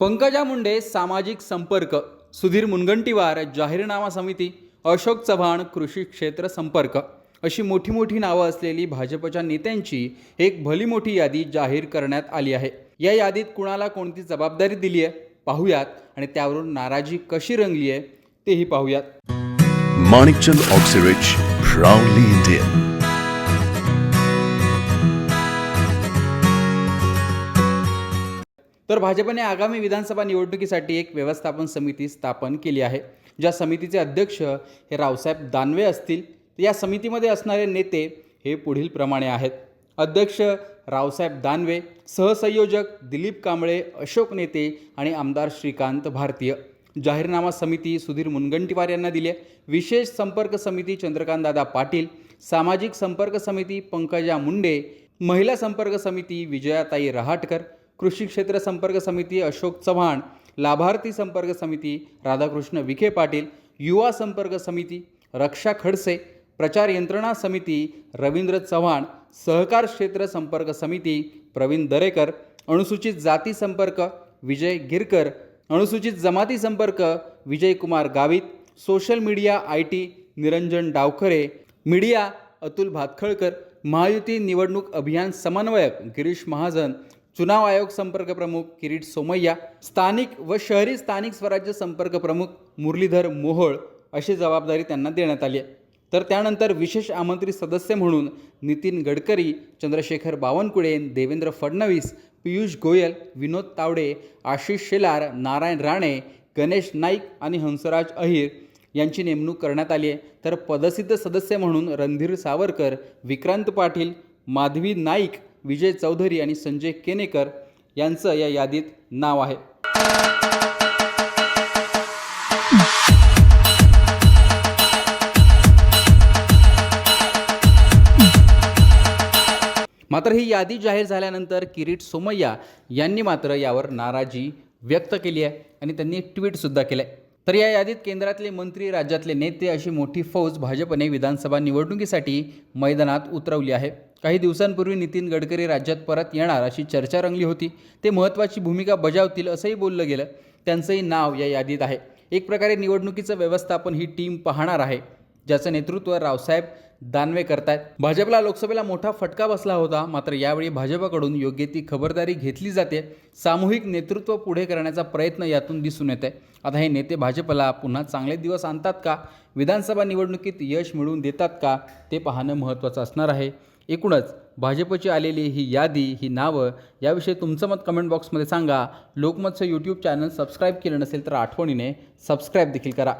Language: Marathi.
पंकजा मुंडे सामाजिक संपर्क सुधीर मुनगंटीवार जाहीरनामा समिती अशोक चव्हाण कृषी क्षेत्र संपर्क अशी मोठी मोठी नावं असलेली भाजपच्या नेत्यांची एक भली मोठी यादी जाहीर करण्यात आली आहे. या यादीत कुणाला कोणती जबाबदारी दिली आहे पाहूयात आणि त्यावरून नाराजी कशी रंगली आहे तेही पाहूयात. माणिकचंद ऑक्सिरिच proudly तर भाजपने आगामी विधानसभा निवडणुकीसाठी एक व्यवस्थापन समिती स्थापन केली आहे ज्या समितीचे अध्यक्ष हे रावसाहेब दानवे असतील. या समितीमध्ये असणारे नेते हे पुढील प्रमाणे आहेत. अध्यक्ष रावसाहेब दानवे सहसंयोजक दिलीप कांबळे अशोक नेते आणि आमदार श्रीकांत भारतीय. जाहीरनामा समिती सुधीर मुनगंटीवार यांना दिली आहे. विशेष संपर्क समिती चंद्रकांतदादा पाटील सामाजिक संपर्क समिती पंकजा मुंडे महिला संपर्क समिती विजयाताई रहाटकर कृषी क्षेत्र संपर्क समिती अशोक चव्हाण लाभार्थी संपर्क समिती राधाकृष्ण विखे पाटील युवा संपर्क समिती रक्षा खडसे प्रचार यंत्रणा समिती रवींद्र चव्हाण सहकार क्षेत्र संपर्क समिती प्रवीण दरेकर अनुसूचित जाती संपर्क विजय गिरकर अनुसूचित जमाती संपर्क Vijaykumar Gavit social media I T Niranjan Davkhare media Atul Bhatkhalkar Mahayuti निवडणूक अभियान समन्वयक गिरीश महाजन चुनाव आयोग संपर्क प्रमुख किरीट सोमय्या स्थानिक व शहरी स्थानिक स्वराज्य संपर्क प्रमुख मुरलीधर मोहोळ अशी जबाबदारी त्यांना देण्यात आली आहे. तर त्यानंतर विशेष आमंत्रित सदस्य म्हणून नितीन गडकरी चंद्रशेखर बावनकुळे देवेंद्र फडणवीस पियुष गोयल विनोद तावडे आशिष शेलार नारायण राणे गणेश नाईक आणि हंसराज अहिर यांची नेमणूक करण्यात आली आहे. तर पदसिद्ध सदस्य म्हणून रणधीर सावरकर विक्रांत पाटील माधवी नाईक विजय चौधरी आणि संजय केनेकर यांचं या यादीत नाव आहे. मात्र ही यादी जाहीर झाल्यानंतर किरीट सोमय्या यांनी मात्र यावर नाराजी व्यक्त केली आहे आणि त्यांनी ट्विटसुद्धा केलं आहे तर या यादीत केंद्रातले मंत्री राज्यातले नेते अशी मोठी फौज भाजपने विधानसभा निवडणुकीसाठी मैदानात उतरवली आहे. काही दिवसांपूर्वी नितीन गडकरी राज्यात परत येणार अशी चर्चा रंगली होती. ते महत्त्वाची भूमिका बजावतील असंही बोललं गेलं. त्यांचंही नाव या यादीत आहे. एक प्रकारे निवडणुकीचं व्यवस्थापन ही टीम पाहणार आहे. ज्याचं नेतृत्व रावसाहेब दानवे करतायत. भाजपला लोकसभेला मोठा फटका बसला होता. मात्र यावेळी भाजपकडून योग्य ती खबरदारी घेतली जाते. सामूहिक नेतृत्व पुढे करण्याचा प्रयत्न यातून दिसून येत आहे आता हे नेते भाजपला पुन्हा चांगले दिवस आणतात का? विधानसभा निवडणुकीत यश मिळवून देतात का? ते पाहणं महत्त्वाचं असणार आहे. एकूणच भाजपची आलेली ही यादी ही नावं याविषयी तुमचं मत कमेंट बॉक्समध्ये सांगा. लोकमतचं यूट्यूब चॅनल सबस्क्राईब केलं नसेल तर आठवणीने सबस्क्राईब देखील करा.